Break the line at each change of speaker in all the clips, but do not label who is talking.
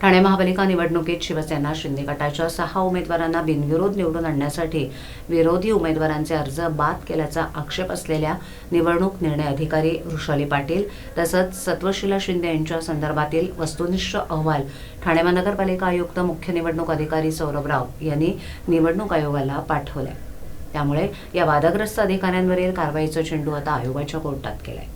ठाणे महापालिका निवडणुकीत शिवसेना शिंदे गटाच्या सहा उमेदवारांना बिनविरोध निवडून आणण्यासाठी विरोधी उमेदवारांचे अर्ज बाद केल्याचा आक्षेप असलेल्या निवडणूक निर्णय अधिकारी वृषाली पाटील तसंच सत्वशिला शिंदे यांच्या संदर्भातील वस्तुनिष्ठ अहवाल ठाणे महानगरपालिका आयुक्त मुख्य निवडणूक अधिकारी सौरभ राव यांनी निवडणूक आयोगाला पाठवले त्यामुळे या वादग्रस्त अधिकाऱ्यांवरील कारवाईचं चेंडू आता आयोगाच्या कोर्टात केलाय.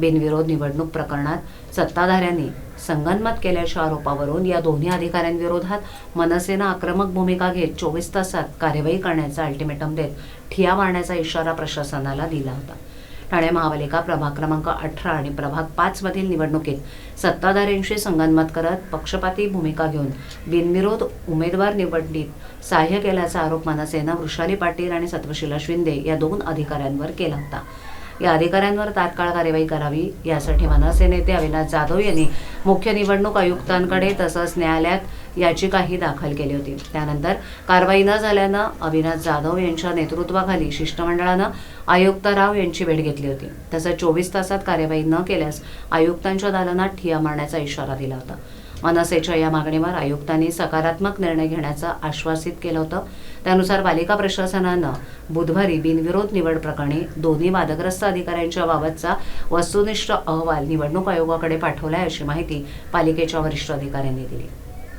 बिनविरोध निवडणूक प्रकरणात सत्ताधाऱ्यांनी संगनमत केल्याच्या आरोपावरून या दोन्ही अधिकाऱ्यांविरोधात मनसेनं आक्रमक भूमिका घेत चोवीस तासात कार्यवाही करण्याचा अल्टिमेटम देत ठिया मारण्याचा इशारा प्रशासनाला दिला होता. ठाणे महापालिका प्रभाग क्रमांक अठरा आणि प्रभाग पाच मधील निवडणुकीत सत्ताधाऱ्यांशी संगनमत करत पक्षपाती भूमिका घेऊन बिनविरोध उमेदवार निवडणीत सहाय्य केल्याचा आरोप मनसेनं वृषाली पाटील आणि सत्वशिला शिंदे या दोन अधिकाऱ्यांवर केला होता. या अधिकाऱ्यांवर तात्काळ कार्यवाही करावी यासाठी मनसे नेते अविनाश जाधव यांनी मुख्य निवडणूक आयुक्तांकडे तसंच न्यायालयात याचिकाही दाखल केली होती. त्यानंतर कारवाई न झाल्यानं अविनाश जाधव यांच्या नेतृत्वाखाली शिष्टमंडळानं आयुक्त राव यांची भेट घेतली होती. तसंच चोवीस तासात कार्यवाही न केल्यास आयुक्तांच्या दालनात ठिया मारण्याचा इशारा दिला होता. मनसेच्या या मागणीवर आयुक्तांनी सकारात्मक निर्णय घेण्याचं आश्वासित केलं होतं. त्यानुसार पालिका प्रशासनानं बुधवारी बिनविरोध निवड प्रकरणी दोन्ही वादग्रस्त अधिकाऱ्यांच्या बाबतचा वस्तुनिष्ठ अहवाल निवडणूक आयोगाकडे पाठवलाय अशी माहिती माहिती पालिकेच्या वरिष्ठ अधिकाऱ्यांनी दिली.